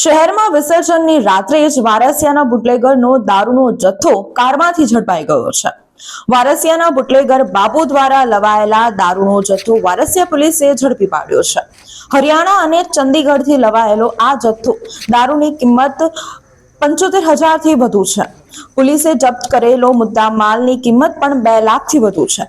શહેરમાં વિસર્જનની રાત્રે જ વારસિયાના બુટલેગરનો દારૂનો જથ્થો કારમાંથી ઝડપાઈ ગયો છે. વારસિયાના બુટલેગર બાબુ દ્વારા લવાયેલા દારૂનો જથ્થો વારસિયા પોલીસે ઝડપી પાડ્યો છે. હરિયાણા અને ચંદીગઢથી લવાયેલો આ જથ્થો દારૂની કિંમત પંચોતેર હજારથી વધુ છે. પોલીસે જપ્ત કરેલો મુદ્દા માલની કિંમત પણ બે લાખથી વધુ છે.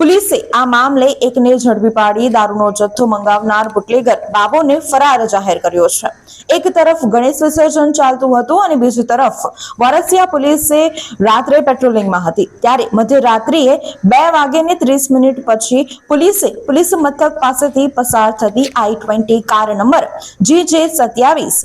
પોલીસે આ મામલે એકને ઝડપી પાડી દારૂનો જથ્થો મંગાવનાર બુટલેગર બાબોને ફરાર જાહેર કર્યો છે. એક તરફ ગણેશ વિસર્જન ચાલતું હતું અને બીજી તરફ વરસિયા પોલીસે રાત્રે પેટ્રોલિંગમાં હતી. ત્યારે મધ્યરાત્રિએ બે વાગે ને ત્રીસ મિનિટ પછી પોલીસે પોલીસ મથક પાસેથી પસાર થતી I twenty car number G J સત્યાવીસ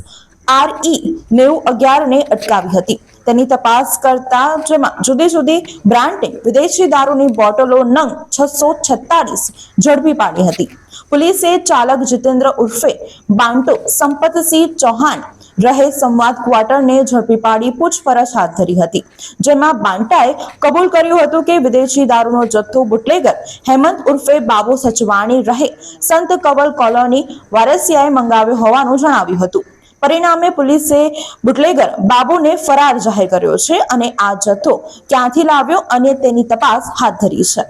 આર ઈ નેવું અગિયારને અટકાવી હતી. તેની તપાસ કરતા જેમાં જુદી જુદી બ્રાન્ડે વિદેશી દારૂની બોટલો નંગ છસો છત્તાલીસ ઝડપી પાડી હતી. પોલીસે ચાલક જીતેન્દ્ર ઉર્ફે બાંટો સંપતસિંહ ચૌહાણ રહે સંવાદ ક્વાર્ટરને ઝડપી પાડી પૂછપરછ હાથ ધરી હતી. જેમાં બાંટાએ કબૂલ કર્યું હતું કે વિદેશી દારૂનો જથ્થો બુટલેગર હેમંત ઉર્ફે બાબુ સચવાણી રહે. સંત કવલ કોલોની વારસિયાએ મંગાવ્યો હોવાનું જણાવ્યું હતું. પરિણામે પોલીસે બુટલેગર બાબુને ફરાર જાહેર કર્યો છે અને આ જથ્થો ક્યાંથી લાવ્યો અને તેની તપાસ હાથ ધરી છે.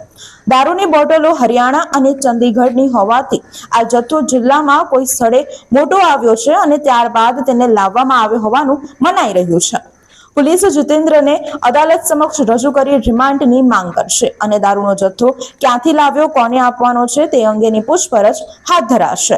દારૂની બોટલો હરિયાણા અને ચંદીગઢની હોવાથી આ જથ્થો જિલ્લામાં કોઈ સ્થળે મોટો આવ્યો છે અને ત્યારબાદ તેને લાવવામાં આવ્યો હોવાનું મનાઈ રહ્યું છે. પોલીસ જીતેન્દ્રને અદાલત સમક્ષ રજૂ કરી રિમાન્ડની માંગ કરશે અને દારૂનો જથ્થો ક્યાંથી લાવ્યો, કોને આપવાનો છે તે અંગેની પૂછપરછ હાથ ધરાશે.